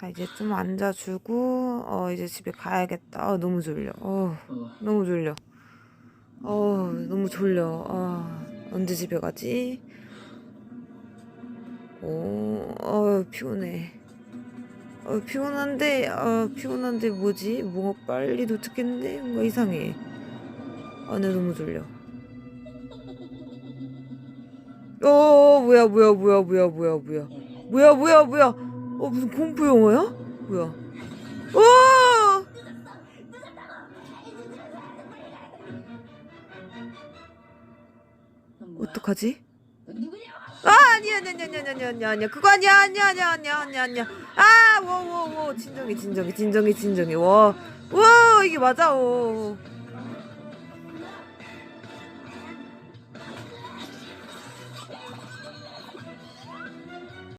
자 이제 좀 앉아주고 어 이제 집에 가야겠다. 아, 너무 졸려. 어 어. 너무 졸려. 어 너무 졸려. 아 언제 집에 가지? 오, 어 피곤해. 어 피곤한데, 어 피곤한데 뭐지? 뭔가 빨리 도착했는데 뭔가 이상해. 아, 나 너무 졸려. 어 뭐야 뭐야 뭐야 뭐야 뭐야 뭐야 뭐야 뭐야 뭐야 어 무슨 공포 영화야? 뭐야? 어! 어떡하지? 아 아니야 아니야 아니야 아니야 아니야 아니야 그거 아니야 아니야 아니야 아니야 아니야 아니야 아워워워 진정해 진정해 진정해 진정해 와와 이게 맞아 어